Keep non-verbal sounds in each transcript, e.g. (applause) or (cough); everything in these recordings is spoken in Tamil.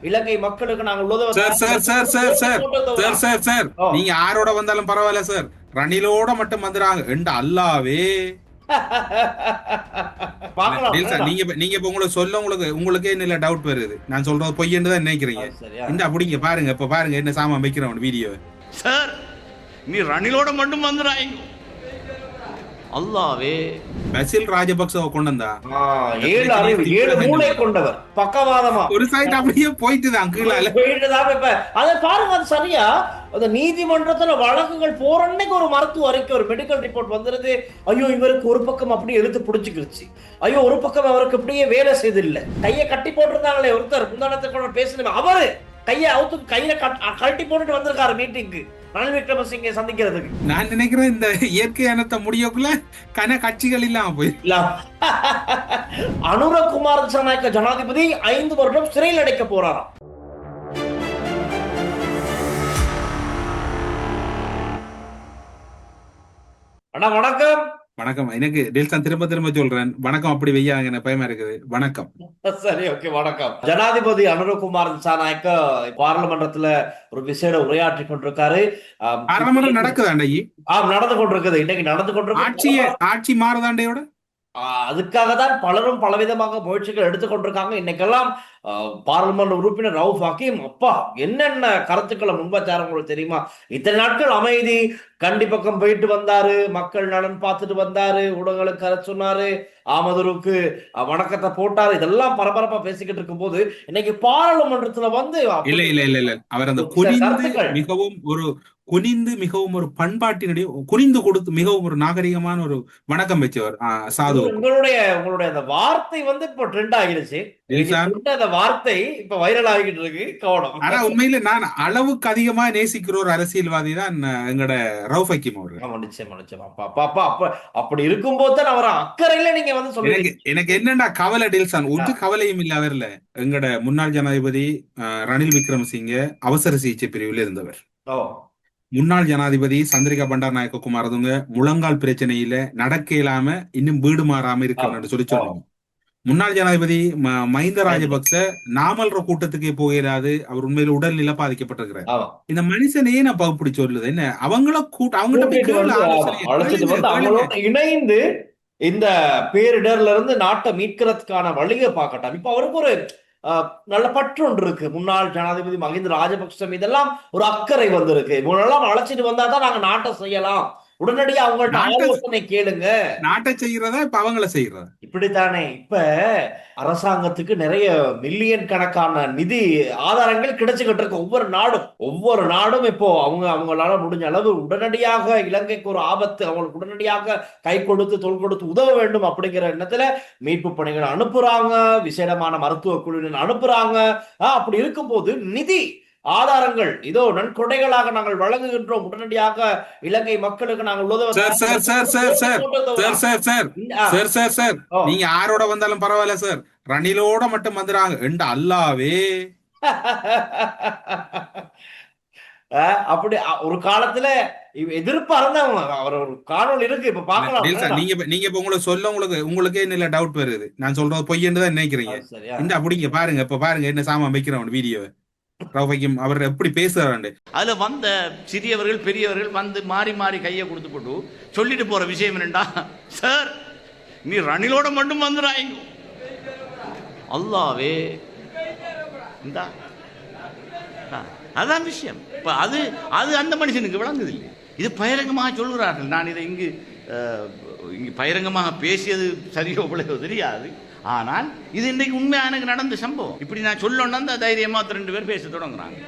இலங்கை மக்களுக்கு நாங்கள் உதவ sir sir sir sir sir. Sir sir sir. நீங்க யாரோட வந்தாலும் பரவாயில்ல சார். ரணிலோட மட்டும் வந்துறாங்க. எண்டு அல்லாவே. (laughs) நீங்க நீங்க இப்ப உங்களுக்கு சொல்ல உங்களுக்கு உங்களுக்கே என்ன டவுட் வருது. நான் சொல்றது பொய்யன்னு தான் நினைக்கிறீங்க? இந்த அப்படிங்க பாருங்க இப்ப பாருங்க என்ன சாமான் வைக்கிறவன் வீடியோ சார் நீ ரணிலோட மட்டும் வந்துடாங்க அல்லாவே. பசில் ராஜபக்சவை கொண்டு வந்தா ஏழு அறிவு ஏழு மூளை கொண்டவர். பக்கவாதமா. ஒரு சைட் அப்படியே போயிட்டு தான் கீழால போயிட்டுதான் இப்ப. அதை பாருங்க அது சரியா? அந்த நீதிமன்றத்துல வழக்குகள் போற அன்னைக்கு ஒரு மருத்துவ அறிக்கை ஒரு மெடிக்கல் ரிப்போர்ட் வந்துருது ஐயோ இவருக்கு ஒரு பக்கம் அப்படியே எழுத்து பிடிச்சிக்கிருச்சு. ஐயோ ஒரு பக்கம் அவருக்கு அப்படியே வேலை செய்து இல்ல கையை கட்டி போட்டிருந்தாங்களே ஒருத்தர். முந்தானத்துக்கு பேசணும் அவரு கையை அவுத்து கையில கட்- கழட்டி போட்டுட்டு வந்திருக்காரு மீட்டிங்க்கு ரணில் விக்ரமசிங்க சந்திக்கிறதுக்கு. நான் நினைக்கிறேன் இந்த இயற்கை அனத்தை முடியக்குள்ள கன கட்சிகள் இல்லாம போய். (laughs) அனுரகுமார் திசாநாயக்க ஜனாதிபதி ஐந்து வருடம் சிறையில் அடைக்க போறாராம். அண்ணா வணக்கம். வணக்கம். எனக்கு டெல்சன் திரும்ப திரும்ப சொல்றேன். வணக்கம் அப்படி வெய்யாங்க எனக்கு பயமா இருக்குது. வணக்கம். சரி ஓகே வணக்கம். ஜனாதிபதி அனுரகுமார் திசாநாயக்க பார்லிமெண்டத்துல ஒரு விசேட உரையாற்றி கொண்டிருக்காரு. பாராளுமன்றம் நடக்குதா அன்னைக்கு? ஆம் நடந்து கொண்டிருக்குது. இன்னைக்கு நடந்து கொண்டிருக்கு ஆட்சி மாறுதாண்டையோட? ஆஹ் அதுக்காக தான் பலரும் பலவிதமாக முயற்சிகள் எடுத்துக்கொண்டிருக்காங்க. இன்னைக்கெல்லாம் பார்லிமெண்ட் உறுப்பினர் ரவுஃப் ஹக்கீம் அப்பா என்னென்ன கருத்துக்களை முன்வச்சாரு உங்களுக்கு தெரியுமா? இத்தனை நாட்கள் அமைதி கண்டி பக்கம் போயிட்டு வந்தாரு மக்கள் நலன் பார்த்துட்டு வந்தாரு ஊடகங்களுக்கு கருத்து சொன்னாரு ஆமதுருக்கு வணக்கத்தை போட்டாரு இதெல்லாம் பரபரப்பா பேசிக்கிட்டு இருக்கும்போது இன்னைக்கு பாராளுமன்றத்துல வந்து இல்ல இல்ல இல்ல இல்ல. அவர் அந்த. மிகவும் ஒரு குனிந்து மிகவும் ஒரு பண்பாட்டினுடைய குனிந்து கொடுத்து மிகவும் ஒரு நாகரிகமான ஒரு வணக்கம் வச்சவர் சாது உங்களுடைய உங்களுடைய அந்த வார்த்தை வந்து இப்போ ட்ரெண்ட் ஆகிடுச்சு. இல்ல நீங்க சார். சொன்ன அந்த வார்த்தை இப்ப வைரல் ஆகிட்டு இருக்கு. கவனம். ஆனா உண்மையில நான் அளவுக்கு அதிகமா நேசிக்கிற ஒரு அரசியல்வாதி தான் எங்கட ரவுஃப் ஹக்கீம் அவர்கள். ஆமா நிச்சயமா நிச்சயமா. அப்ப அப்ப அப்ப அப்ப அப்படி இருக்கும்போது தான் அவர் அக்கறையில நீங்க வந்து எனக்கு சொல்லுவீங்க. எனக்கு என்னடா கவலை டெல்சான்? ஒரு கவலையும் இல்ல அவர்ல எங்கட முன்னாள் ஜனாதிபதி ரணில் விக்ரமசிங்க அவசர சிகிச்சை பிரிவில் இருந்தவர். முன்னாள் ஜனாதிபதி சந்திரிகா பண்டார் நாயக்க குமாரதுங்க முழங்கால் பிரச்சனையில நடக்க இயலாம இன்னும் வீடு மாறாம இருக்கணும்னு சொல்லி சொன்னாங்க முன்னாள் ஜனாதிபதி மஹிந்த ராஜபக்ச நாமல்ற கூட்டத்துக்கே போகிறாது அவர் உண்மையில உடல்நிலை பாதிக்கப்பட்டிருக்கிறார் இந்த மனுஷனையே நான் பகுப்பிடி சொல்லுது என்ன? அவங்கள கூட்ட அவங்ககிட்ட போய் கூட்டிட்டு கேளு, வந்து, ஆலோசனையை ஆமா, அழைச்சிட்டு கேளுங்க, வந்து கேளுங்க. அவங்களோட இணைந்து இந்த பேரிடர்ல இருந்து நாட்டை மீட்கிறதுக்கான வழியை பார்க்கட்டும். இப்ப அவருக்கு ஒரு நல்ல பற்று ஒன்று இருக்கு. முன்னாள் ஜனாதிபதி மஹிந்த ராஜபக்ச இதெல்லாம் ஒரு அக்கறை வந்திருக்கு. இவங்களெல்லாம் அழைச்சிட்டு வந்தா தான் நாங்க நாட்டை செய்யலாம். உடனடியா அவங்கள்ட்ட ஆலோசனை கேளுங்க. நாட்டை செய்யறதா இப்ப அவங்கள செய்யறதா? இப்படித்தானே இப்ப அரசாங்கத்துக்கு நிறைய மில்லியன் கணக்கான நிதி ஆதாரங்கள் கிடைச்சுக்கிட்டு இருக்கு ஒவ்வொரு நாடும். ஒவ்வொரு நாடும் இப்போ அவங்க அவங்களால முடிஞ்ச அளவு உடனடியாக இலங்கைக்கு ஒரு ஆபத்து அவங்களுக்கு உடனடியாக கை கொடுத்து தோள் கொடுத்து உதவ வேண்டும் அப்படிங்கிற எண்ணத்துல மீட்பு பணிகளை அனுப்புறாங்க விசேடமான மருத்துவ குழுவினர் அனுப்புறாங்க. அப்படி இருக்கும்போது நிதி ஆதாரங்கள். இதோ நன்கொடைகளாக நாங்கள் வழங்குகின்றோம். உடனடியாக இலங்கை மக்களுக்கு நாங்கள் உதவ sir, sir, sir, sir, sir. Sir sir sir sir sir sir. நீங்க யாரோட வந்தாலும் பரவாயில்ல சார். ரணிலோட மட்டும் வந்துறாங்க. எண்டு அல்லாவே. அப்படி ஒரு காலத்துல எதிர்பார்ந்தவங்க அவர் ஒரு காணொளி இருக்கு. இப்ப பாக்கலாம் நீங்க நீங்க இப்ப உங்களுக்கு சொல்ல உங்களுக்கு உங்களுக்கே என்ன டவுட் வருது. நான் சொல்றது பொய்யன்னு தான் நினைக்கிறீங்க. இந்த அப்படிங்க பாருங்க. இப்ப பாருங்க என்ன சாமான் வைக்கிறவன் வீடியோ ரவைக்கும் அவர் எப்படி பேசுறாரு அதுல வந்த சிறியவர்கள் பெரியவர்கள் வந்து மாறி மாறி கையை கொடுத்து போட்டு சொல்லிட்டு போற விஷயம் என்னண்டா? சார் நீ ரணிலோட மட்டும் வந்துடாங்க அல்லாவே. இந்தா. அதான் விஷயம். இப்ப அது அது அந்த மனுஷனுக்கு விளங்குது இல்லை இது பகிரங்கமாக சொல்கிறார்கள். நான் இதை இங்கு அஹ், இங்கு பகிரங்கமாக பேசியது சரியோ பிள்ளையோ தெரியாது. ஆனால் இது இன்றைக்கு உண்மையா எனக்கு நடந்த சம்பவம். இப்படி நான் சொல்லணும்னா அந்த தைரியமா ரெண்டு பேர் பேச தொடங்குறாங்க.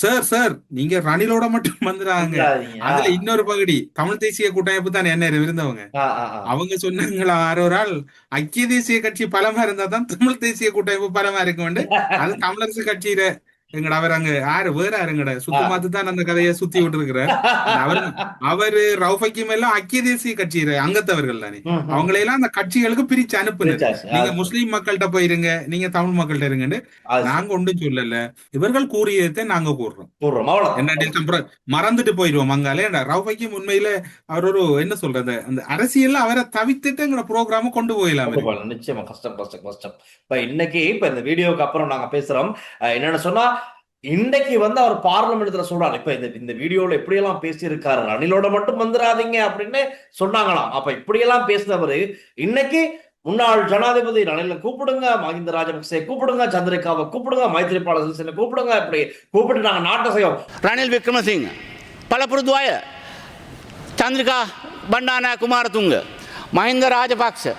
சார் சார் நீங்க ரணிலோட மட்டும் வந்துறாங்க. அதுல இன்னொரு பகுதி தமிழ் தேசிய கூட்டமைப்பு தான் என்ன இருந்தவங்க அவங்க சொன்னாங்களா ஆறு ஒரு ஆள் ஐக்கிய தேசிய கட்சி பலமா இருந்தா தான் தமிழ் தேசிய கூட்டமைப்பு பலமா இருக்கும் அது தமிழரசு கட்சியில எங்கட அவர் அங்க யாரு? வேற யாருங்கட சுத்தமாத்து தான் அந்த கதையை சுத்தி விட்டு இருக்கிறார் (laughs) அவர் அவரு ரவுஃபைக்கும் எல்லாம் ஐக்கிய தேசிய கட்சி அங்கத்தவர்கள் தானே. அவங்களையெல்லாம் அந்த கட்சிகளுக்கு பிரிச்சு அனுப்புனது. நீங்க முஸ்லீம் மக்கள்கிட்ட போயிருங்க நீங்க தமிழ் மக்கள்கிட்ட இருங்கன்னு நாங்க ஒன்றும் சொல்லல. இவர்கள் கூறியதை நாங்க கூறுறோம். என்ன மறந்துட்டு போயிடுவோம் அங்காலே. ரவுஃபைக்கும் உண்மையில அவர் ஒரு என்ன சொல்றது அந்த அரசியல்ல அவரை தவிர்த்துட்டு எங்க ப்ரோக்ராம கொண்டு போயிடலாம் நிச்சயமா. கஷ்டம் கஷ்டம் கஷ்டம். இப்ப இன்னைக்கு இப்ப இந்த வீடியோக்கு அப்புறம் நாங்க பேசுறோம். என்னன்னு சொன்னா இன்னைக்கு வந்து அவர் பார்லிமெண்ட்ல சொல்றாரு. இப்ப இந்த இந்த வீடியோல எப்படியெல்லாம் பேசியிருக்காரு. ரணிலோட மட்டும் வந்துடாதீங்க அப்படின்னு சொன்னாங்களாம். அப்ப இப்படியெல்லாம் பேசினவர் இன்னைக்கு முன்னாள் ஜனாதிபதி ரணில கூப்பிடுங்க மஹிந்த ராஜபக்சே கூப்பிடுங்க சந்திரிகாவை கூப்பிடுங்க மைத்ரிபால சிறிசேனை கூப்பிடுங்க இப்படி கூப்பிட்டு நாங்கள் நாட்டை செய்வோம். ரணில் விக்ரமசிங் பொருத்துவாய சந்திரிகா பண்டான குமாரதுங்க மஹிந்த ராஜபக்சே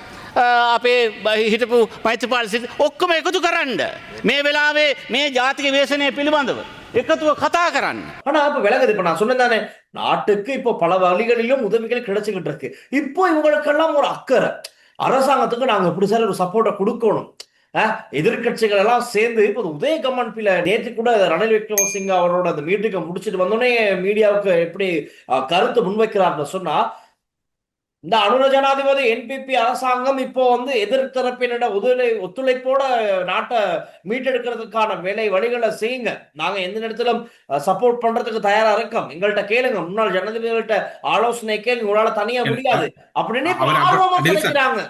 අපේ බ- හිටපු මෛත්‍රපාල සිට ඔක්කොම එකතු කරන්න මේ වෙලාවේ මේ ජාතික වේශනය පිළිබඳව එකතුව කතා කරන්න. ஆனா இப்ப விலகுது இப்ப நான் சொன்னதானே நாட்டுக்கு இப்போ பல வழிகளிலும் உதவிகள் கிடைச்சுக்கிட்டு இருக்கு இப்போ இவங்களுக்கெல்லாம் ஒரு அக்கறை அரசாங்கத்துக்கு நாங்க இப்படி சார் ஒரு சப்போர்ட்டை கொடுக்கணும் அஹ், எதிர்க்கட்சிகள் எல்லாம் சேர்ந்து இப்போ உதய கம்மன்பில நேற்று கூட ரணில் விக்ரமசிங்க அவரோட அந்த மீட்டிங்கை முடிச்சிட்டு வந்தோடனே மீடியாவுக்கு எப்படி அஹ், கருத்து முன்வைக்கிறார்னு சொன்னா இந்த அனுர ஜனாதிபதி என்பிபி அரசாங்கம் இப்போ வந்து எதிர்த்தரப்பினோட உதவி ஒத்துழைப்போட நாட்டை மீட்டெடுக்கிறதுக்கான வேலை வழிகளை செய்யுங்க. நாங்க எந்த நேரத்திலும் சப்போர்ட் பண்றதுக்கு தயாரா இருக்கோம். எங்கள்கிட்ட கேளுங்க. முன்னாள் ஜனாதிபதிகள்கிட்ட ஆலோசனை கேளுங்க. உங்களால தனியா முடியாது. அப்படின்னு ஆர்வமா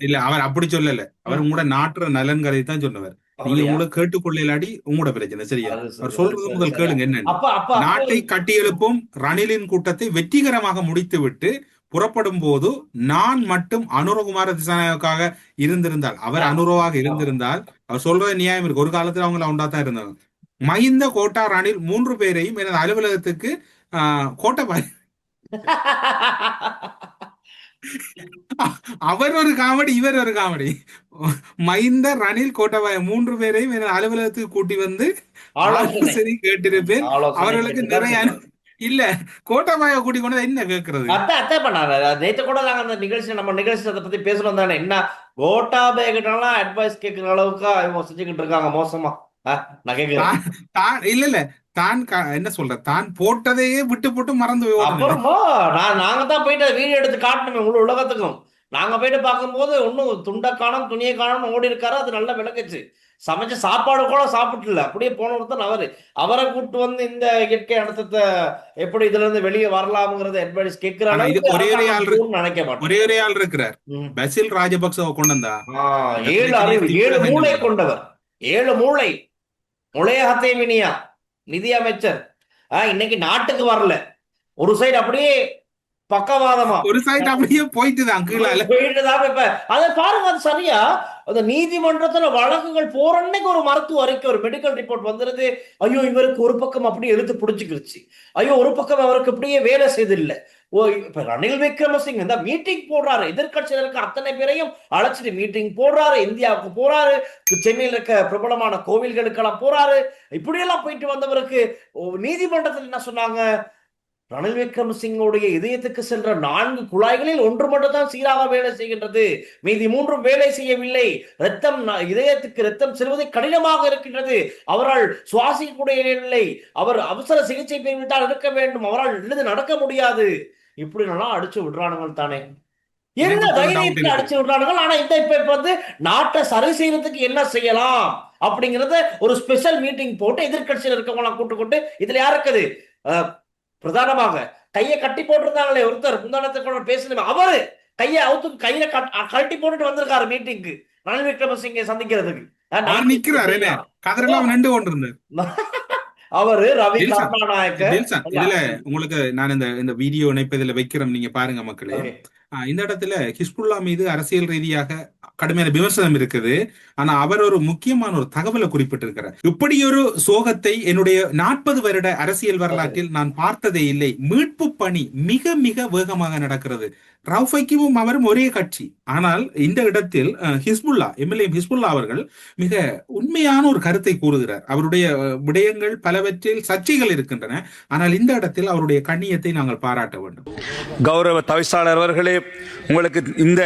இல்ல அவர் அப்படி சொல்லல. அவர் உங்களோட நாட்டுற நலன்களை தான் சொன்னவர். நீங்க? உங்களை கேட்டுக்கொள்ளாடி உங்களோட பிரச்சனை சரியா? அவர் சொல்றது முதல். கேளுங்க அப்ப நாட்டை கட்டியெழுப்பும் ரணிலின் கூட்டத்தை வெற்றிகரமாக முடித்துவிட்டு புறப்படும் போது நான் மட்டும் அனுரகுமார திசாநாயக்காக இருந்திருந்தால் அவர் அனுரவாக இருந்திருந்தால் அவர் சொல்றது நியாயம் இருக்கு. ஒரு காலத்துல அவங்க உண்டா தான் இருந்தாங்க. மஹிந்த கோட்டா ரணில் மூன்று பேரையும் எனது அலுவலகத்துக்கு கோட்டபாய அவர் ஒரு காமெடி இவர் ஒரு காமெடி. மஹிந்த ரணில் கோட்டபாய மூன்று பேரையும் எனது அலுவலகத்துக்கு கூட்டி வந்து ஆலோசனை. கேட்டிருப்பேன். அவர்களுக்கு நிறைய இல்ல கோட்டபாய கூட்டி கொண்டு என்ன கேக்குறது? அத்தை அத்தை பண்ணாரு நேற்று கூட நாங்க அந்த நிகழ்ச்சி நம்ம நிகழ்ச்சி அதை பத்தி பேசணும் தானே. என்ன கோட்டாபே கிட்டலாம் அட்வைஸ் கேட்கிற அளவுக்கு இவங்க செஞ்சுக்கிட்டு இருக்காங்க மோசமா. இல்ல இல்ல. தான் என்ன சொல்ற? தான் போட்டதையே விட்டு போட்டு மறந்து. அப்புறமா நான் நாங்க தான் போயிட்டு வீடியோ எடுத்து காட்டணுமே முழு உலகத்துக்கும். நாங்க போயிட்டு பார்க்கும்போது ஒன்னும் துண்டை காணும் துணியை காணும் ஓடி இருக்காரு அது நல்லா விளக்குச்சு. சமைச்ச சாப்பாடு கூட சாப்பிட்டுல அப்படியே போனவர் தான் அவரு. அவரை கூப்பிட்டு வந்து இந்த இயற்கை அழுத்தத்தை எப்படி இதுல இருந்து வெளியே வரலாம்ங்கறத அட்வைஸ் கேட்கிற ஆனா இது ஒரே ஒரு ஆள் நினைக்க மாட்டேன் ஒரே ஒரே ஆள் இருக்கிறார். பசில் ராஜபக்சவை கொண்டு ஏழு அறிவு ஏழு மூளை கொண்டவர். ஏழு மூளை. முளையகத்தை வினியா நிதி அமைச்சர். இன்னைக்கு நாட்டுக்கு வரல. ஒரு சைடு அப்படியே பக்கவாதமா. ஒரு சைடு அப்படியே போயிட்டு தான் கீழால. போயிட்டுதான் இப்ப. அதை பாருங்க அது சரியா? அந்த நீதிமன்றத்துல வழக்குகள் போற அன்னைக்கு ஒரு மருத்துவ அறிக்கை ஒரு மெடிக்கல் ரிப்போர்ட் வந்துருது. ஐயோ இவருக்கு ஒரு பக்கம் அப்படியே எழுத்து பிடிச்சிக்கிருச்சு. ஐயோ ஒரு பக்கம் அவருக்கு அப்படியே வேலை செய்தில்லை. ஓ இப்ப ரணில் விக்ரமசிங் இந்த மீட்டிங் போடுறாரு. எதிர்க்கட்சியில் இருக்க அத்தனை பேரையும் அழைச்சிட்டு மீட்டிங் போடுறாரு. இந்தியாவுக்கு போறாரு. சென்னையில் இருக்க பிரபலமான கோவில்களுக்கெல்லாம் போறாரு. இப்படியெல்லாம் போயிட்டு வந்தவருக்கு ஓ, நீதிமன்றத்தில் என்ன சொன்னாங்க? ரணில் விக்ரமசிங்கோடைய இதயத்துக்கு சென்ற நான்கு குழாய்களில் ஒன்று மட்டும் தான் சீராக வேலை செய்கின்றது. மீதி மூன்றும் வேலை செய்யவில்லை. ரத்தம் இதயத்துக்கு ரத்தம் செல்வது கடினமாக இருக்கின்றது. அவரால் சுவாசிக்கக்கூடிய இல்லை அவர் அவசர சிகிச்சை பெறுவிட்டால் இருக்க வேண்டும். அவரால் எழுது நடக்க முடியாது. இப்படி நல்லா அடிச்சு விடுறானுங்க தானே. என்ன தைரியத்துல. அடிச்சு விடுறானுங்க ஆனா இந்த இப்ப இப்ப வந்து நாட்டை சரி செய்யறதுக்கு என்ன செய்யலாம்? அப்படிங்கறத ஒரு ஸ்பெஷல் மீட்டிங் போட்டு எதிர்க்கட்சியில் இருக்கவங்க எல்லாம் கூட்டு கொண்டு இதுல யார் இருக்குது? அஹ், பிரதானமாக கையை கட்டி போட்டிருந்தாங்களே ஒருத்தர். முந்தானத்தை கூட பேசணுமே அவரு கையை அவுத்து கையில கட்- கழட்டி போட்டுட்டு வந்திருக்காரு மீட்டிங்க்கு ரணில் விக்ரமசிங்கை சந்திக்கிறதுக்கு. அவர் (laughs) ரவி. கருணாநாயக்க உங்களுக்கு நான் இந்த இந்த வீடியோ இணைப்பதில் வைக்கிறோம் நீங்க பாருங்க மக்களே. இந்த இடத்துல ஹிஸ்புல்லா மீது அரசியல் ரீதியாக கடுமையான விமர்சனம் இருக்குது. ஆனா அவர் ஒரு முக்கியமான ஒரு தகவலை குறிப்பிட்டிருக்கிறார். இப்படி ஒரு சோகத்தை என்னுடைய நாற்பது வருட அரசியல் வரலாற்றில் நான் பார்த்ததே இல்லை. மீட்பு பணி மிக மிக வேகமாக நடக்கிறது. ரவுஃபைக்கும் அவரும் ஒரே கட்சி. ஆனால் இந்த இடத்தில் அஹ், ஹிஸ்புல்லா எம்எல்ஏ ஹிஸ்புல்லா அவர்கள் மிக உண்மையான ஒரு கருத்தை கூறுகிறார். அவருடைய விடயங்கள் பலவற்றில் சர்ச்சைகள் இருக்கின்றன. ஆனால் இந்த இடத்தில் அவருடைய கண்ணியத்தை நாங்கள் பாராட்ட வேண்டும். கௌரவ தவிசாளர் அவர்களே உங்களுக்கு இந்த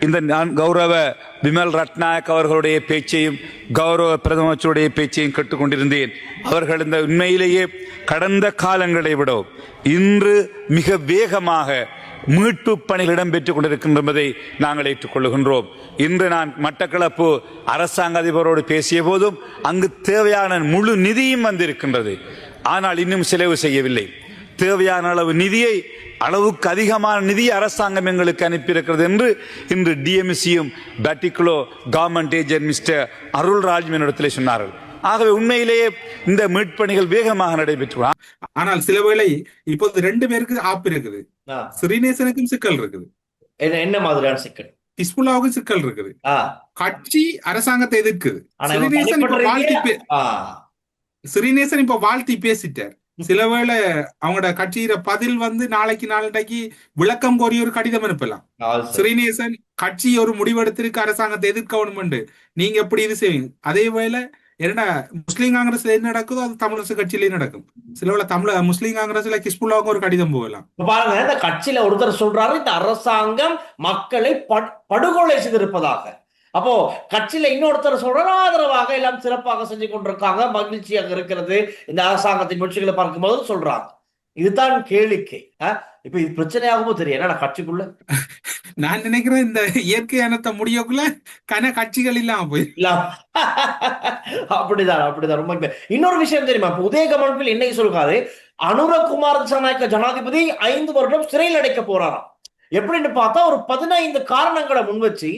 இந்த நான் கௌரவ விமல் ரட்நாயக் அவர்களுடைய பேச்சையும் கௌரவ பிரதமருடைய பேச்சையும் கேட்டுக்கொண்டிருந்தேன். அவர்கள் இந்த உண்மையிலேயே கடந்த காலங்களை விட இன்று மிக வேகமாக மீட்பு பணிகள் இடம்பெற்றுக் கொண்டிருக்கின்றதை நாங்கள் ஏற்றுக்கொள்ளுகின்றோம் இன்று நான் மட்டக்களப்பு அரசாங்க அதிபரோடு பேசிய போதும் அங்கு தேவையான முழு நிதியும் வந்திருக்கின்றது. ஆனால் இன்னும் செலவு செய்யவில்லை. தேவையான அளவு நிதியை அளவுக்கு அதிகமான நிதி அரசாங்கம் எங்களுக்கு அனுப்பியிருக்கிறது என்று இன்று டிஎம்சியும் பர்டிகுலோ கவர்மெண்ட் ஏஜென்ட் மிஸ்டர் அருள்ராஜ் என்னிடத்திலே சொன்னார்கள். ஆகவே உண்மையிலேயே இந்த மீட்பணிகள் வேகமாக நடைபெற்று ஆனால் சில வேளை இப்போது ரெண்டு பேருக்கு ஆப் இருக்குது. ஸ்ரீநேசனுக்கும் சிக்கல் இருக்குது. என்ன மாதிரியான சிக்கல்? ஹிஸ்புல்லாவுக்கும் சிக்கல் இருக்குது. கட்சி அரசாங்கத்தை எதிர்க்குது. ஸ்ரீநேசன் இப்ப வாழ்த்தி ஸ்ரீநேசன் இப்ப வாழ்த்தி பேசிட்டார். சில வேளை அவங்களோட கட்சியில பதில் வந்து நாளைக்கு நாளைக்கு விளக்கம் கோரி ஒரு கடிதம் அனுப்பலாம். ஸ்ரீநேசன் கட்சி ஒரு முடிவெடுத்திருக்கு அரசாங்கத்தை எதிர்க்கணும்னு நீங்க எப்படி இது செய்வீங்க? அதே வேளை என்னடா முஸ்லீம் காங்கிரஸ்ல என்ன நடக்குதோ அது தமிழரசு கட்சியிலேயே நடக்கும். சில வேளை தமிழ முஸ்லீம் காங்கிரஸ்ல கிஸ்புல்லாவுக்கு ஒரு கடிதம் போகலாம். பாருங்க இந்த கட்சியில ஒருத்தர் சொல்றாரு இந்த அரசாங்கம் மக்களை படு- படுகொலை செய்திருப்பதாக. அப்போ கட்சியில இன்னொருத்தர் சொல்றாரு ஆதரவாக எல்லாம் சிறப்பாக செஞ்சு கொண்டிருக்காங்க மகிழ்ச்சியாக இருக்கிறது. இந்த அரசாங்கத்தின் முயற்சிகளை பார்க்கும்போது சொல்றாங்க. இதுதான் கேளிக்கை? இப்ப இது பிரச்சனையாகுமோ தெரியும் என்னடா கட்சிக்குள்ள? (laughs) நான் நினைக்கிறேன் இந்த இயற்கை அனத்தை முடியக்குள்ள கன கட்சிகள் இல்லாம போய் இல்ல. (laughs) அப்படிதான் அப்படிதான். ரொம்ப இன்னொரு விஷயம் தெரியுமா? உதயகமன்பில் இன்னைக்கு சொல்றாரு அனுரகுமார் திசாநாயக்க ஜனாதிபதி ஐந்து வருடம் சிறையில் அடைக்க போறாராம். எப்படின்னு பார்த்தா ஒரு பதினைந்து காரணங்களை முன்வச்சு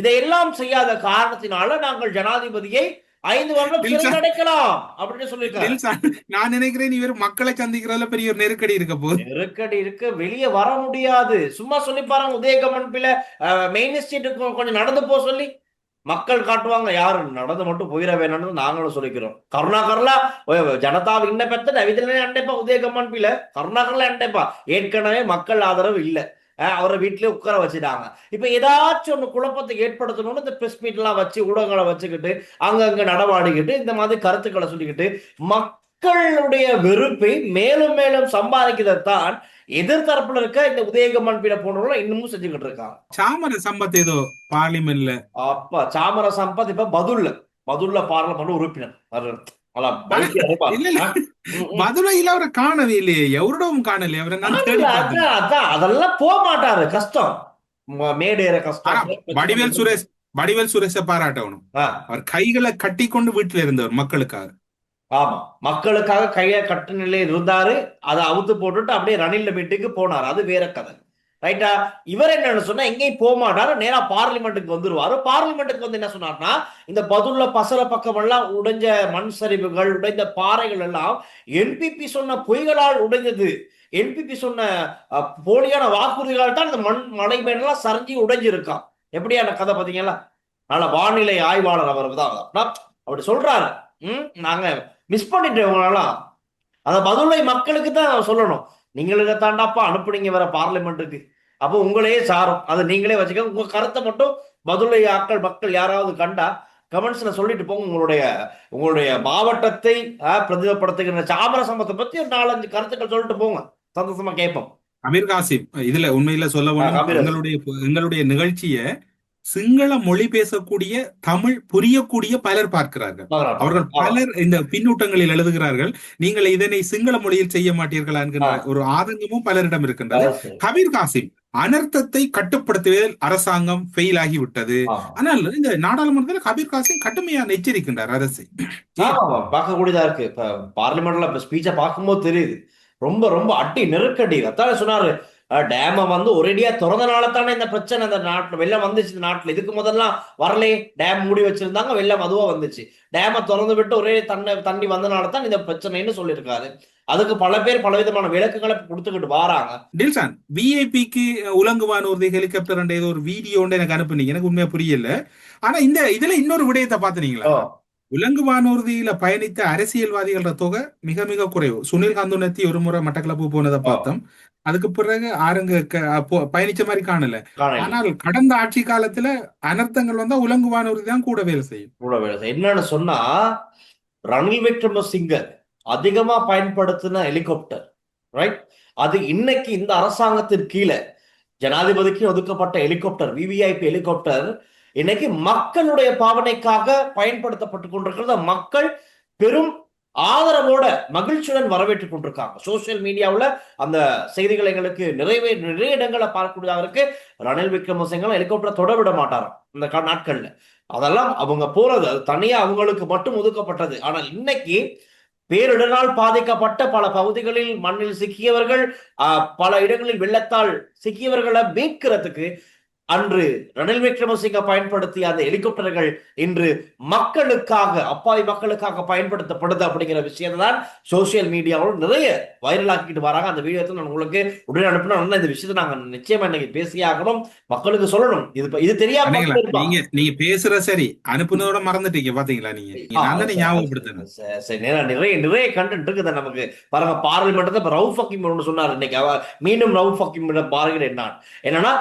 இதையெல்லாம் செய்யாத காரணத்தினால நாங்கள் ஜனாதிபதியை ஐந்து வருடம் சிறையில் அடைக்கலாம் அப்படின்னு சொல்லியிருக்காரு நெல்சன், நான் நினைக்கிறேன் இவர் மக்களை சந்திக்கிறதுல பெரிய ஒரு நெருக்கடி இருக்க போகுது. நெருக்கடி இருக்கு. வெளியே வர முடியாது. சும்மா சொல்லி பாருங்க உதயகமன்பில மெயின் ஸ்ட்ரீட்டுக்கு கொஞ்சம் நடந்து போ சொல்லி மக்கள் காட்டுவாங்க. யாரு நடந்து மட்டும் போயிட வேணும்னு நாங்களும் சொல்லிக்கிறோம். கருணாகர்லா ஜனதாவை இன்ன பெத்த நவிதிலே அண்டைப்பா உதயகமன்பில கருணாகர்ல அண்டைப்பா ஏற்கனவே மக்கள் ஆதரவு இல்ல. அவரை வீட்டிலே உட்கார வச்சுட்டாங்க. இப்ப ஏதாச்சும் ஒண்ணு குழப்பத்தை ஏற்படுத்தணும்னு இந்த பிரஸ் மீட் எல்லாம் வச்சு ஊடகங்களை வச்சுக்கிட்டு அங்கங்க நடமாடிக்கிட்டு இந்த மாதிரி கருத்துக்களை சொல்லிக்கிட்டு மக்களுடைய வெறுப்பை மேலும் மேலும் சம்பாதிக்கிறதான் எதிர்த்தரப்புல இருக்க இந்த உதயகமன் பீட போன்றவங்க இன்னமும் செஞ்சுக்கிட்டு இருக்காங்க. சாமர சம்பத் ஏதோ பார்லிமெண்ட்ல அப்ப சாமர சம்பத் இப்ப பதுல்ல. பதுல்ல பார்லமெண்ட் உறுப்பினர். (laughs) அவரு காணவே இல்லையே. நான் தேடி அதான். அதெல்லாம் போக மாட்டாரு கஷ்டம். ம- மேடேற ஆனா, கஷ்டம். வடிவேல் சுரேஷ் வடிவேல் சுரேஷ பாராட்டணும். அவர் கைகளை கட்டி கொண்டு வீட்டுல இருந்தவர் மக்களுக்காக. ஆமா. மக்களுக்காக கைய கட்டு நிலையில் இருந்தாரு. அதை அவுத்து போட்டுட்டு அப்படியே ரணில் வீட்டுக்கு போனாரு. அது வேற கதை. ரைட்டா இவர் என்ன சொன்னா எங்கேயும் போக மாட்டாரு நேரா பார்லிமெண்ட்டுக்கு வந்துருவாரு. பார்லிமெண்ட்டுக்கு வந்து என்ன சொன்னார்னா இந்த பதுல்ல பசல பக்கம் எல்லாம் உடைஞ்ச மண் சரிவுகள் உடைந்த பாறைகள் எல்லாம் என்பிபி சொன்ன பொய்களால் உடைஞ்சது என்பிபி சொன்ன போலியான வாக்குறுதிகளால் தான் இந்த மண் மலை மேலாம் சரிஞ்சு உடைஞ்சிருக்கான். எப்படியான கதை பாத்தீங்களா நல்ல வானிலை ஆய்வாளர் அவர் தான். அப்படி சொல்றாரு. ம்? நாங்க மிஸ் பண்ணிட்டோம் இவங்களெல்லாம் அந்த பதுளை மக்களுக்கு தான் சொல்லணும். நீங்களுக்கு தாண்டாப்பா அனுப்புனீங்க வேற பார்லிமெண்ட்டுக்கு. அப்போ உங்களையே சாரும். அதை நீங்களே வச்சுக்க உங்க கருத்தை மட்டும் பதுளை ஆட்கள் மக்கள் யாராவது கண்டா கமெண்ட்ஸ்ல சொல்லிட்டு போங்க. உங்களுடைய உங்களுடைய மாவட்டத்தை ஆஹ், பிரதிநிதிப்படுத்துகிற சாமர சம்பத்தை பத்தி ஒரு நாலஞ்சு கருத்துக்கள் சொல்லிட்டு போங்க. சந்தோஷமா கேட்போம். அமீர் காசிம் இதுல உண்மையில சொல்ல எங்களுடைய எங்களுடைய நிகழ்ச்சிய சிங்கள மொழி பேசக்கூடிய தமிழ் புரியக்கூடிய பலர் பார்க்கிறார்கள். அவர்கள் பலர் இந்த பின்னூட்டங்களில் எழுதுகிறார்கள். நீங்கள் இதனை சிங்கள மொழியில் செய்ய மாட்டீர்களா என்கின்ற ஆ. ஒரு ஆதங்கமும் பலரிடம் இருக்கின்றது. கபீர் காசிம் அனர்த்தத்தை கட்டுப்படுத்துவதில் அரசாங்கம் ஃபெயில் ஆகிவிட்டது. ஆனால் இந்த நாடாளுமன்றத்தில் கபீர் காசிம் கடுமையாக எச்சரிக்கின்றார் அரசை. பார்க்கக்கூடியதா இருக்கு. இப்ப பார்லிமெண்ட்ல ஸ்பீச்சை பார்க்கும்போது தெரியுது. ரொம்ப ரொம்ப அடி நெருக்கடி. அத்தானே சொன்னாரு டேம வந்து ஒரேடியா திறந்தனால தானே இந்த பிரச்சனை இந்த நாட்டுல வெள்ளம் வந்துச்சு இந்த நாட்டுல. இதுக்கு முதல்லாம் வரலே டேம் மூடி வச்சிருந்தாங்க வெள்ளம் அதுவா வந்துச்சு. டேம திறந்து விட்டு ஒரே தண்ணி தண்ணி வந்தனால தான் இந்த பிரச்சனைன்னு சொல்லியிருக்காரு. அதுக்கு பல பேர் பலவிதமான விளக்குகளை கொடுத்துக்கிட்டு வாராங்க. டில்சான் விஐபிக்கு உலங்குவான் ஒரு ஹெலிகாப்டர் ஏதோ ஒரு வீடியோ எனக்கு அனுப்புனீங்க. எனக்கு உண்மையா புரியல. ஆனா இந்த இதுல இன்னொரு விடயத்தை பாத்துனீங்களா ஓ, உலங்கு வானூர்தியில பயணித்த அரசியல்வாதிகளோட தொகை மிக மிக குறைவு. சுனில் கந்துனத்தி ஒரு முறை மட்டக்களப்பு போனதை பார்த்தோம். அதுக்கு பிறகு ஆருங்க பயணிச்ச மாதிரி காணல. காணல. ஆனால் கடந்த ஆட்சி காலத்துல அனர்த்தங்கள் வந்தா உலங்கு வானூர்தி தான் கூட வேலை செய்யும். கூட வேலை செய்யும். என்னன்னு சொன்னா ரணில் விக்ரமசிங்க அதிகமா பயன்படுத்தின ஹெலிகாப்டர் ரைட் அது இன்னைக்கு இந்த அரசாங்கத்தின் கீழே ஜனாதிபதிக்கு ஒதுக்கப்பட்ட ஹெலிகாப்டர் விவிஐபி ஹெலிகாப்டர் இன்னைக்கு மக்களுடைய பாவனைக்காக பயன்படுத்தப்பட்டு கொண்டிருக்கிறத மக்கள் பெரும் ஆதரவோட மகிழ்ச்சியுடன் வரவேற்றுக் கொண்டிருக்காங்க. சோசியல் மீடியாவில் அந்த செய்திகள் எங்களுக்கு நிறைவே நிறைய இடங்களை பார்க்கக்கூடியதாக இருக்கு. ரணில் விக்ரமசிங்கம் ஹெலிகாப்டர் தொட விட மாட்டாராம் இந்த நாட்கள்ல. அதெல்லாம் அவங்க போறது அது தனியா அவங்களுக்கு மட்டும் ஒதுக்கப்பட்டது. ஆனால் இன்னைக்கு பேரிடரால் பாதிக்கப்பட்ட பல பகுதிகளில் மண்ணில் சிக்கியவர்கள் பல இடங்களில் வெள்ளத்தால் சிக்கியவர்களை மீட்கிறதுக்கு அன்று ரணில் விக்ரமசிங்க பயன்படுத்திய அந்த ஹெலிகாப்டர்கள் இன்று மக்களுக்காக அப்பாவி மக்களுக்காக பயன்படுத்தப்படுது அப்படிங்கிற விஷயம் தான் சோசியல் மீடியாவில் நிறைய வைரல் ஆக்கிட்டு வராங்க. அந்த வீடியோத்தை நான் உங்களுக்கு உடனே அனுப்பினா இந்த விஷயத்தை நாங்க நிச்சயமா இன்னைக்கு பேசியே ஆகணும். மக்களுக்கு சொல்லணும். இது இது தெரியாம. நீங்க நீங்க பேசுற சரி அனுப்புனதோட மறந்துட்டீங்க பாத்தீங்களா நீங்க? ஞாபகப்படுத்தணும் சரி, நிறைய நிறைய கண்டென்ட் இருக்குது நமக்கு. பாருங்க பார்லிமெண்ட்ல ஹக்கீம் ஒன்று சொன்னார் இன்னைக்கு. மீண்டும் ரவுஃப் ஹக்கீம் பாருகிறேன் நான். என்னன்னா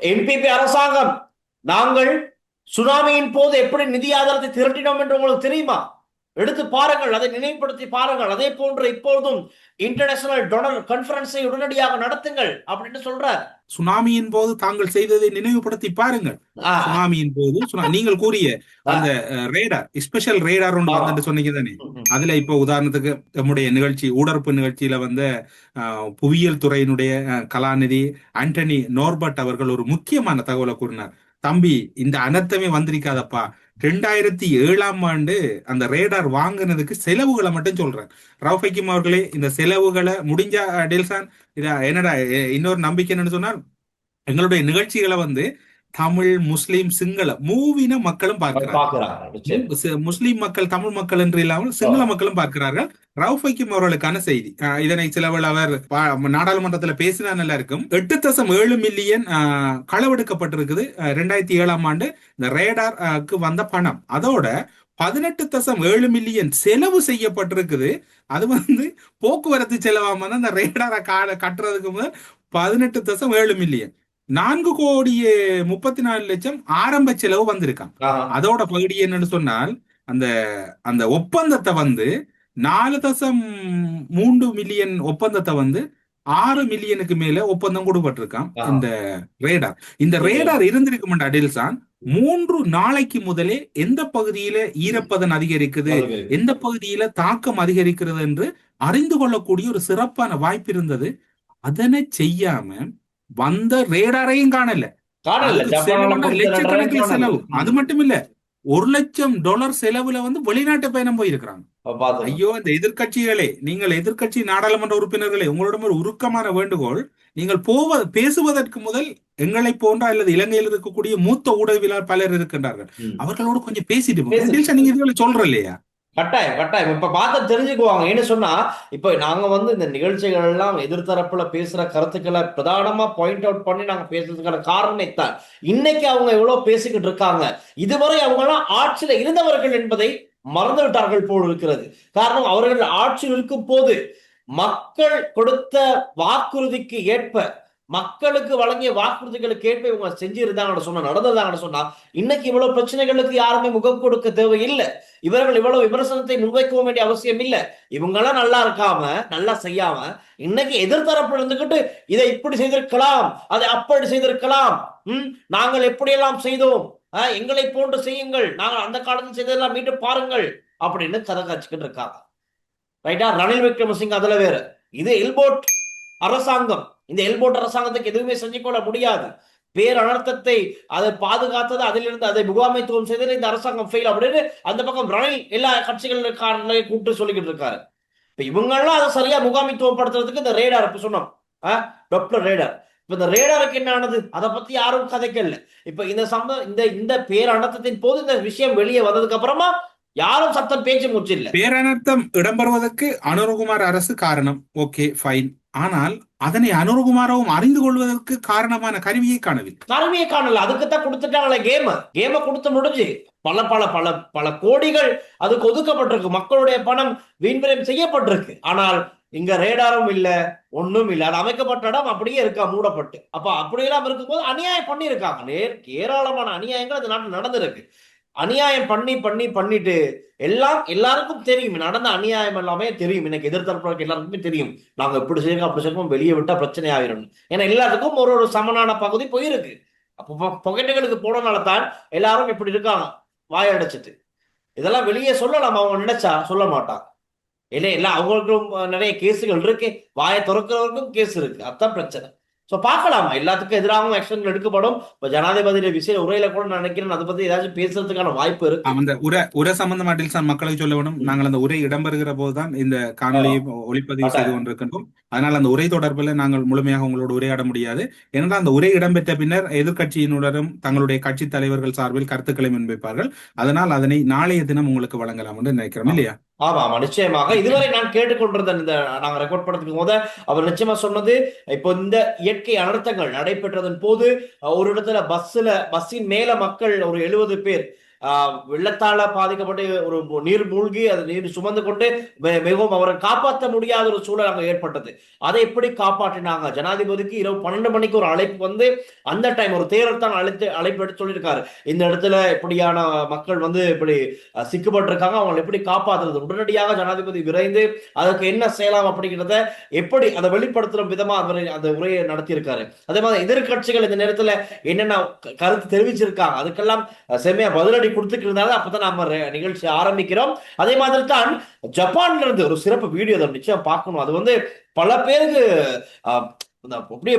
எம்பிபி அரசாங்கம் நாங்கள் சுனாமியின் போது எப்படி நிதி ஆதாரத்தை திரட்டினோம் என்று உங்களுக்கு தெரியுமா? எடுத்து பாருங்கள் அதை நினைவுபடுத்தி பாருங்கள். அதே போன்று இப்பொழுதும் இன்டர்நேஷனல் டொனர் கான்ஃபரன்ஸை உடனடியாக நடத்துங்கள் அப்படின்னு சொல்றார். சுனாமியின் போது தாங்கள் செய்ததை நினைவுபடுத்தி பாருங்கள். சுனாமியின் போது நீங்கள் கூறிய அந்த ரேடார் ஸ்பெஷல் ரேடார் ஒன்று. வந்துட்டு சொன்னீங்க தானே. அதுல இப்போ உதாரணத்துக்கு நம்முடைய நிகழ்ச்சி ஊடறுப்பு நிகழ்ச்சியில வந்த புவியியல் துறையினுடைய கலாநிதி ஆண்டனி நோர்பர்ட் அவர்கள் ஒரு முக்கியமான தகவலை கூறினார். தம்பி இந்த அனர்த்தமே வந்திருக்காதப்பா. ரெண்டாயிரத்தி ஏழாம் ஆண்டு அந்த ரேடார் வாங்கினதுக்கு செலவுகளை மட்டும் சொல்றேன். ரவுஃப் ஹக்கீம் அவர்களே இந்த செலவுகளை முடிஞ்சா டெல்சான் இதா என்னடா இன்னொரு நம்பிக்கை என்னன்னு சொன்னால் எங்களுடைய நிகழ்ச்சிகளை வந்து தமிழ் முஸ்லிம் சிங்கள மூவின மக்களும். சி- முஸ்லிம் மக்கள் தமிழ் மக்கள் என்று இல்லாமல் சிங்கள மக்களும் பார்க்கிறார்கள். ரவுஃப் ஹக்கீம் அவர்களுக்கான செய்தி. இதனை சிலவள் அவர் நாடாளுமன்றத்துல பேசினா நல்லா இருக்கும். எட்டு தசம் ஏழு மில்லியன் களவெடுக்கப்பட்டிருக்குது. ரெண்டாயிரத்தி ஏழாம் ஆண்டு இந்த ரேடார்க்கு வந்த பணம். அதோட பதினெட்டு தசம் ஏழு மில்லியன் செலவு செய்யப்பட்டிருக்குது. அது வந்து போக்குவரத்து செலவாம இந்த ரேடாரை கட்டுறதுக்கு முதல் பதினெட்டு தசம் ஏழு மில்லியன். நான்கு கோடியே முப்பத்தி நாலு லட்சம் ஆரம்ப செலவு வந்திருக்கான். அதோட பகுதி என்னன்னு சொன்னால் அந்த அந்த ஒப்பந்தத்தை வந்து நாலு தசம் மூன்று மில்லியன் ஒப்பந்தத்தை வந்து ஆறு மில்லியனுக்கு மேல ஒப்பந்தம் கொடுக்கப்பட்டிருக்கான் ஆ. இந்த ரேடார். இந்த ரேடார் இருந்திருக்கும் அடில்சான் மூன்று நாளைக்கு முதலே எந்த பகுதியில ஈரப்பதன் அதிகரிக்குது. எந்த பகுதியில தாக்கம் அதிகரிக்கிறது என்று அறிந்து கொள்ளக்கூடிய ஒரு சிறப்பான வாய்ப்பு இருந்தது. அதனை செய்யாம வந்த ரேடாரையும் காணல. லட்சக்கணக்கில் செலவு. அது மட்டும் இல்ல ஒரு லட்சம் டாலர் செலவுல வந்து வெளிநாட்டு பயணம் போயிருக்கிறாங்க. ஐயோ இந்த எதிர்க்கட்சிகளே நீங்கள் எதிர்க்கட்சி நாடாளுமன்ற உறுப்பினர்களே உங்களிடம் ஒரு உருக்கமான வேண்டுகோள் நீங்கள் போவ பேசுவதற்கு முதல் எங்களை போன்ற அல்லது இலங்கையில் இருக்கக்கூடிய மூத்த ஊடகவியலாளர் பலர் இருக்கின்றார்கள். அவர்களோட கொஞ்சம் பேசிட்டு நீங்க இதுல சொல்ற இல்லையா கட்டாயம் கட்டாயம். இப்ப பார்த்து தெரிஞ்சுக்குவாங்க. ஏன்னு சொன்னா இப்ப நாங்க வந்து இந்த நிகழ்ச்சிகள் எல்லாம் எதிர்த்தரப்புல பேசுற கருத்துக்களை பிரதானமா பாயிண்ட் அவுட் பண்ணி நாங்க பேசுறதுக்கான காரணமே தான் இன்னைக்கு அவங்க எவ்வளவு பேசிக்கிட்டு இருக்காங்க. இதுவரை அவங்க எல்லாம் ஆட்சியில இருந்தவர்கள் என்பதை மறந்து விட்டார்கள் போல் இருக்கிறது. காரணம் அவர்கள் ஆட்சியில் இருக்கும் போது மக்கள் கொடுத்த வாக்குறுதிக்கு ஏற்ப மக்களுக்கு வழங்கிய வாக்குறுதிகளுக்கு கேட்பே இவங்க செஞ்சிருந்தாங்கன்னு சொன்னா நடந்ததாங்கன்னு சொன்னா இன்னைக்கு இவ்வளவு பிரச்சனைகளுக்கு யாருமே முகம் கொடுக்க தேவையில்லை. இவர்கள் இவ்வளவு விமர்சனத்தை முன்வைக்க வேண்டிய அவசியம் இல்லை. இவங்கெல்லாம் நல்லா இருக்காம நல்லா செய்யாம இன்னைக்கு எதிர்த்தரப்பு இருந்துகிட்டு இதை இப்படி செய்திருக்கலாம் அதை அப்படி செய்திருக்கலாம். உம் நாங்கள் எப்படியெல்லாம் செய்தோம்? ஆஹ், எங்களை போன்று செய்யுங்கள். நாங்கள் அந்த காலத்தில் செய்ததெல்லாம் மீண்டும் பாருங்கள். அப்படின்னு கதை காய்ச்சிக்கிட்டு இருக்காங்க. ரைட்டா? ரணில் விக்ரமசிங் அதுல வேற. இது எல்போர்ட் அரசாங்கம். இந்த எல்போட் அரசாங்கத்துக்கு எதுவுமே செஞ்சு கொள்ள முடியாது. பேரனர்த்தத்தை அதை பாதுகாத்தது அதிலிருந்து அதை முகாமைத்துவம் செய்தது இந்த அரசாங்கம் ஃபெயில் அப்படின்னு அந்த பக்கம் ரணில் எல்லா கட்சிகளுக்காரர்களையும் கூப்பிட்டு சொல்லிக்கிட்டு இருக்காரு. இப்ப இவங்கெல்லாம் அதை சரியா முகாமைத்துவப்படுத்துறதுக்கு இந்த ரேடார் இப்ப சொன்னோம். டாக்டர் ரேடார் இப்ப இந்த ரேடாருக்கு என்ன ஆனது? அதை பத்தி யாரும் கதைக்கல. இப்ப இந்த சம்ப இந்த இந்த பேரனர்த்தத்தின் போது இந்த விஷயம் வெளியே வந்ததுக்கு அப்புறமா யாரும் சத்தம் பேச்சு மூச்சு இல்ல. பேரனர்த்தம் இடம்பெறுவதற்கு அனுரகுமார் அரசு காரணம். Okay fine. ஆனால் அதனை அனுரகுமாரவும் அறிந்து கொள்வதற்கு காரணமான கருவியை காணவில்லை. கருவியை காணல அதுக்குத்தான் கொடுத்துட்டாங்களே கேம. கேம கொடுத்து முடிஞ்சு. பல பல பல பல கோடிகள் அதுக்கு ஒதுக்கப்பட்டிருக்கு. மக்களுடைய பணம் வீண்விரயம் செய்யப்பட்டிருக்கு. ஆனால் இங்க ரேடாரும் இல்ல ஒண்ணும் இல்ல. அது அமைக்கப்பட்ட இடம் அப்படியே இருக்கா மூடப்பட்டு. அப்ப அப்படியெல்லாம் இருக்கும்போது அநியாயம் பண்ணியிருக்காங்க. நேர் ஏராளமான அநியாயங்கள் அந்த நாட்டில் நடந்திருக்கு. அநியாயம் பண்ணி பண்ணி பண்ணிட்டு எல்லாம் எல்லாருக்கும் தெரியும். நடந்த அநியாயம் எல்லாமே தெரியும். எனக்கு எதிர்த்தரப்பு எல்லாருக்குமே தெரியும். நாங்க இப்படி செய்யணும் அப்படி செய்யணும் வெளியே விட்டா பிரச்சனை ஆயிரும். ஏன்னா எல்லாத்துக்கும் ஒரு ஒரு சமனான பகுதி போயிருக்கு. அப்போ புகைட்டுகளுக்கு போனனால தான் எல்லாரும் இப்படி இருக்காங்க. வாயடைச்சிட்டு இதெல்லாம் வெளியே சொல்லலாம். அவங்க நினைச்சா சொல்ல மாட்டாங்க. இல்லை இல்லை அவங்களுக்கும் நிறைய கேஸுகள் இருக்கு. வாயை திறக்கிறவருக்கும் கேஸ் இருக்கு. அதான் பிரச்சனை. ஸோ பார்க்கலாம்? எல்லாத்துக்கும் எதிராகவும் ஆக்ஷன்கள் எடுக்கப்படும். இப்போ ஜனாதிபதியுடைய விசேஷ உரையில கூட நான் நினைக்கிறேன் அதை பத்தி ஏதாச்சும் பேசுறதுக்கான வாய்ப்பு இருக்கு. அந்த உரை உரை சம்பந்தமா டில்சான் மக்களுக்கு சொல்ல வேணும். நாங்கள் அந்த உரை இடம்பெறுகிற போதுதான் இந்த காணொலியை ஒளிப்பதிவு செய்து கொண்டிருக்கின்றோம். அதனால் அந்த உரை தொடர்பில் நாங்கள் முழுமையாக உங்களோடு உரையாட முடியாது. ஏனென்றால் அந்த உரை இடம்பெற்ற பின்னர் எதிர்க்கட்சியினுடனும் தங்களுடைய கட்சி தலைவர்கள் சார்பில் கருத்துக்களை முன்வைப்பார்கள். அதனால் அதனை நாளைய தினம் உங்களுக்கு வழங்கலாம் என்று நினைக்கிறோம் இல்லையா? ஆமா ஆமா நிச்சயமாக. இதுவரை நான் கேட்டுக்கொண்டிருந்த இந்த நாங்க ரெக்கார்ட் பண்றதுக்கு போத அவர் நிச்சயமா சொன்னது இப்போ இந்த இயற்கை அனர்த்தங்கள் நடைபெற்றதன் போது ஒரு இடத்துல பஸ்ல பஸ்ஸின் மேல மக்கள் ஒரு எழுபது பேர் வெள்ளத்தால பாதிக்கப்பட்டு ஒரு நீர் மூழ்கி அது நீர் சுமந்து கொண்டு மிகவும் அவரை காப்பாற்ற முடியாத ஒரு சூழல் அங்க ஏற்பட்டது. அதை எப்படி காப்பாற்றினாங்க? ஜனாதிபதிக்கு இரவு பன்னெண்டு மணிக்கு ஒரு அழைப்பு வந்து அந்த டைம் ஒரு தேரர் தான் அழைத்து அழைப்பு எடுத்து சொல்லியிருக்காரு. இந்த இடத்துல இப்படியான மக்கள் வந்து இப்படி அஹ், சிக்கப்பட்டிருக்காங்க அவங்களை எப்படி காப்பாத்துறது? உடனடியாக ஜனாதிபதி விரைந்து அதற்கு என்ன செய்யலாம் அப்படிங்கிறத எப்படி அதை வெளிப்படுத்துற விதமா அவர் அந்த உரையை நடத்தியிருக்காரு. அதே மாதிரி எதிர்க்கட்சிகள் இந்த நேரத்துல என்னென்ன கருத்து தெரிவிச்சிருக்காங்க? அதுக்கெல்லாம் செம்மையா பதிலடி கொடுத்துட்டு இருந்தாலும் அப்பதான் நம்ம நிகழ்ச்சி ஆரம்பிக்கிறோம். அதே மாதிரி தான் ஜப்பான்ல இருந்து ஒரு சிறப்பு வீடியோ அதை நிச்சயம் பார்க்கணும். அது வந்து பல பேருக்கு அப்படியே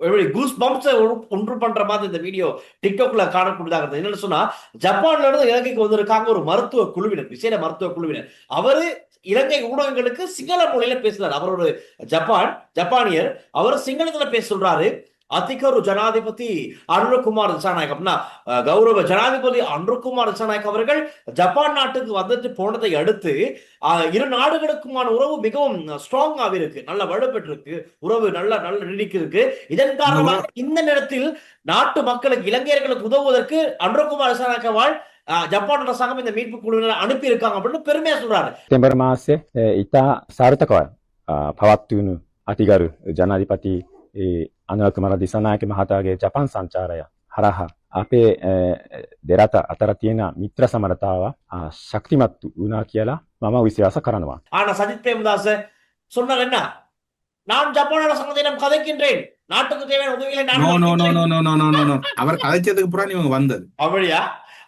எப்படி கூஸ் பம்ப்ஸ் ஒன்று பண்ற மாதிரி இந்த வீடியோ டிக்டாக்ல காணக்கூடியதாக இருந்தது என்னன்னு சொன்னா ஜப்பான்ல இருந்து இலங்கைக்கு வந்திருக்காங்க ஒரு மருத்துவ குழுவினர் விசேட மருத்துவ குழுவினர். அவரு இலங்கை ஊடகங்களுக்கு சிங்கள மொழியில பேசுறாரு. அவர் ஒரு ஜப்பான் ஜப்பானியர் அவர் சிங்களத்துல பேச சொல்றாரு. அதிகரு ஜனாதிபதி அனுரகுமார் திசாநாயக் அப்படின்னா அஹ், கௌரவ ஜனாதிபதி அனுரகுமார் திசாநாயக் அவர்கள் ஜப்பான் நாட்டுக்கு வந்துட்டு போனதை அடுத்து அஹ், இரு நாடுகளுக்குமான உறவு மிகவும் ஸ்ட்ராங்காக இருக்கு நல்ல வலுப்பெற்றிருக்கு உறவு நல்ல நல்ல நீடிக்கு இருக்கு இதன் காரணமாக இந்த நேரத்தில் நாட்டு மக்களுக்கு இலங்கையர்களுக்கு உதவுவதற்கு அனுரகுமார் திசாநாயக்கவால் அஹ், ஜப்பான் அரசாங்கம் இந்த மீட்பு குழுவினரை அனுப்பி இருக்காங்க அப்படின்னு பெருமையா சொல்றாரு සැප්තැම්බර් මාසේ ඒ ඉතා සාර්ථකව අ, පවත්වුණු අතිගරු ජනාධිපති ඒ අනුරකුමර දිසනායක මහතාගේ ජපන් සංචාරය හරහා අපේ ඒ, දෙරට අතර තියෙන මිත්‍ර සමරතාව අ, ශක්තිමත් වුණා කියලා මම විශ්වාස කරනවා. ஆனா சஜித் பிரேமதாஸ் சொன்னார் என்ன நான் ஜப்பான் அரசாங்கத்திடம் கதைக்கின்றேன் நாட்டுக்கு தேவையான உதவிகளை நான் நோ நோ நோ வழங்குகிறேன். No no no no no அவர் கதைச்சதுக்கு புறம் இவங்க வந்தது அப்படியா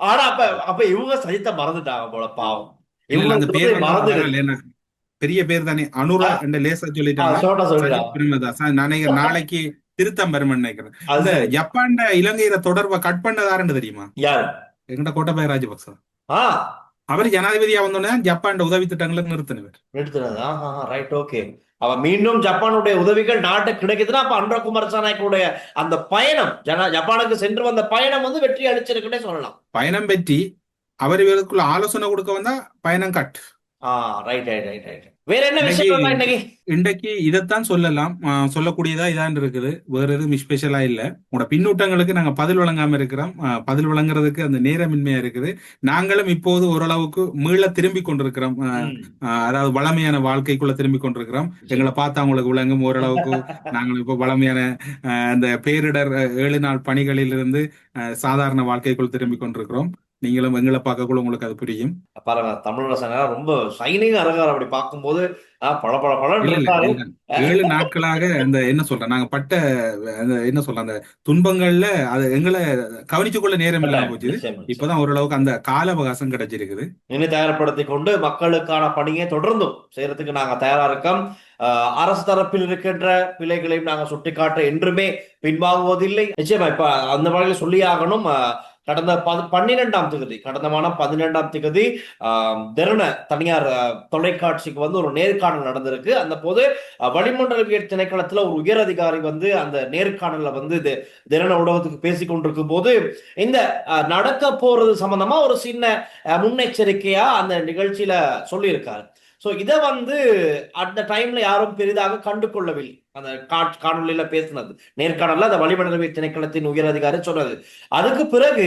ஆனா அப்ப அப்ப இவங்க சஜித்த மறந்துட்டாங்க போல பாவம் இல்ல அந்த பேர் இவங்க மறந்து வரல, என்ன பெரிய பேர் தானே அனுரா என்ற லேசா சொல்லிட்டாங்க சோட்டா சொல்லிடா சஜித் பிரேமதாஸ் நான் நினைக்கிறேன் நாளைக்கு திருத்தம் பெருமன் நினைக்கிறேன். சரி. ஜப்பான்ட இலங்கையில தொடர்பை கட் பண்ணதாருன்னு தெரியுமா? யாரு? எங்கட கோட்டபாய ராஜபக்ச. அவர் ஜனாதிபதியா வந்தோடனே ஜப்பான்ட உதவி திட்டங்களை நிறுத்தினவர். நிறுத்தினது. ரைட் ஓகே அவ மீண்டும் ஜப்பானுடைய உதவிகள் நாட்டு கிடைக்குதுன்னா அப்ப அன்ரா குமார் சாநாயக்குடைய அந்த பயணம் ஜன ஜப்பானுக்கு சென்று வந்த பயணம் வந்து வெற்றி அளிச்சிருக்குன்னே சொல்லலாம். பயணம் பற்றி அவர் இவருக்குள்ள ஆலோசனை கொடுக்க வந்தா பயணம் cut right right right right வேற என்ன விஷயம் இன்னைக்கு? இன்றைக்கு இதைத்தான் சொல்லலாம். சொல்லக்கூடியதா இதான் இருக்குது. வேற எதுவும் ஸ்பெஷலா இல்ல. உங்களோட பின்னூட்டங்களுக்கு நாங்க பதில் வழங்காம இருக்கிறோம். பதில் வழங்குறதுக்கு அந்த நேரமின்மையா இருக்குது. நாங்களும் இப்போது ஓரளவுக்கு மீள திரும்பி கொண்டிருக்கிறோம். அதாவது வளமையான வாழ்க்கைக்குள்ள திரும்பி கொண்டிருக்கிறோம். எங்களை பார்த்தா உங்களுக்கு விளங்கும் ஓரளவுக்கு நாங்கள் இப்போ வளமையான அந்த பேரிடர் ஏழு நாள் பணிகளிலிருந்து சாதாரண வாழ்க்கைக்குள் திரும்பி கொண்டிருக்கிறோம். நீங்களும் எங்களை பார்க்கக்குள்ள உங்களுக்கு அது புரியும். பாருங்க தமிழரசங்க ரொம்ப ஷைனிங் அரங்கார் அப்படி பார்க்கும்போது இல்ல, இருக்காரு இல்ல. ஏழு நாட்களாக அந்த என்ன சொல்றேன் நாங்க பட்ட அந்த என்ன சொல்ற அந்த துன்பங்கள்ல அது எங்களை கவனிச்சு கொள்ள நேரம் இல்லாம போச்சு. இப்பதான் ஓரளவுக்கு அந்த கால அவகாசம் கிடைச்சிருக்குது. இனி தயார்படுத்தி கொண்டு மக்களுக்கான பணியை தொடர்ந்தும் செய்யறதுக்கு நாங்க தயாரா இருக்கோம். அரசு தரப்பில் இருக்கின்ற பிழைகளையும் நாங்க சுட்டிக்காட்ட என்றுமே பின்வாங்குவதில்லை. நிச்சயமா இப்ப அந்த வகையில் சொல்லி ஆகணும். கடந்த பன்னிரெண்டாம் திகதி கடந்த மாதம் பதினெண்டாம் திகதி திறன தனியார் தொலைக்காட்சிக்கு வந்து ஒரு நேர்காணல் நடந்திருக்கு. அந்த போது வளிமண்டலவியல் திணைக்களத்துல ஒரு உயர் அதிகாரி வந்து அந்த நேர்காணல வந்து திறன ஊடகத்துக்கு பேசிக் கொண்டிருக்கும் போது இந்த நடக்க போறது சம்பந்தமா ஒரு சின்ன முன்னெச்சரிக்கையா அந்த நிகழ்ச்சியில சொல்லியிருக்காரு. ஸோ இதை வந்து அந்த டைம்ல யாரும் பெரிதாக கண்டு கொள்ளவில்லை அந்த காணொலியில பேசினது. நேர்காணல அந்த வளிமண்டலவியல் திணைக்களத்தின் உயர் அதிகாரி சொன்னது. அதுக்கு பிறகு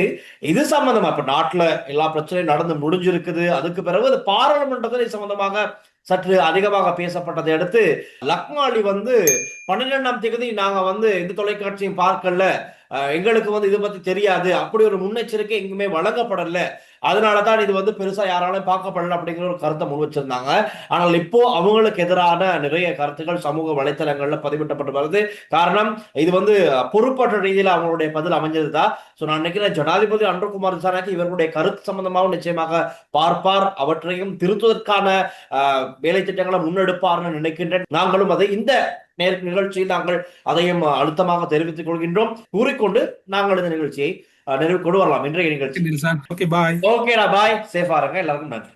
இது சம்பந்தமா இப்ப நாட்டுல எல்லா பிரச்சனையும் நடந்து முடிஞ்சிருக்குது. அதுக்கு பிறகு அது பாராளுமன்றத்தில் இது சம்பந்தமாக சற்று அதிகமாக பேசப்பட்டதை அடுத்து லக்மாலி வந்து பன்னிரெண்டாம் தேதி நாங்க வந்து எந்த தொலைக்காட்சியும் பார்க்கல. எங்களுக்கு வந்து இதை பத்தி தெரியாது. அப்படி ஒரு முன்னெச்சரிக்கை எங்குமே வழங்கப்படல. அதனால தான் இது வந்து பெருசாக யாராலும் பார்க்கப்படல அப்படிங்கிற ஒரு கருத்தை முன் வச்சிருந்தாங்க. ஆனால் இப்போ அவங்களுக்கு எதிரான நிறைய கருத்துக்கள் சமூக வலைத்தளங்களில் பதிவிட்டப்பட்டு வருது. காரணம் இது வந்து பொறுப்பற்ற ரீதியில் அவங்களுடைய பதில் அமைஞ்சது தான் ஸோ நான் நினைக்கிறேன் ஜனாதிபதி அன்றகுமார் திசாநாயக்கு இவர்களுடைய கருத்து சம்பந்தமாகவும் நிச்சயமாக பார்ப்பார். அவற்றையும் திருத்துவதற்கான வேலை திட்டங்களை முன்னெடுப்பார்னு நினைக்கின்றேன். நாங்களும் அதை இந்த நேர் நிகழ்ச்சியில் நாங்கள் அதையும் அழுத்தமாக தெரிவித்துக் கொள்கின்றோம். கூறிக்கொண்டு நாங்கள் இந்த நிகழ்ச்சியை நிறைவு கொண்டு வரலாம். இன்றைய நிகழ்ச்சி. ஓகே பாய் ஓகேடா பாய் சேஃபா இருங்க. எல்லாருக்கும் நன்றி.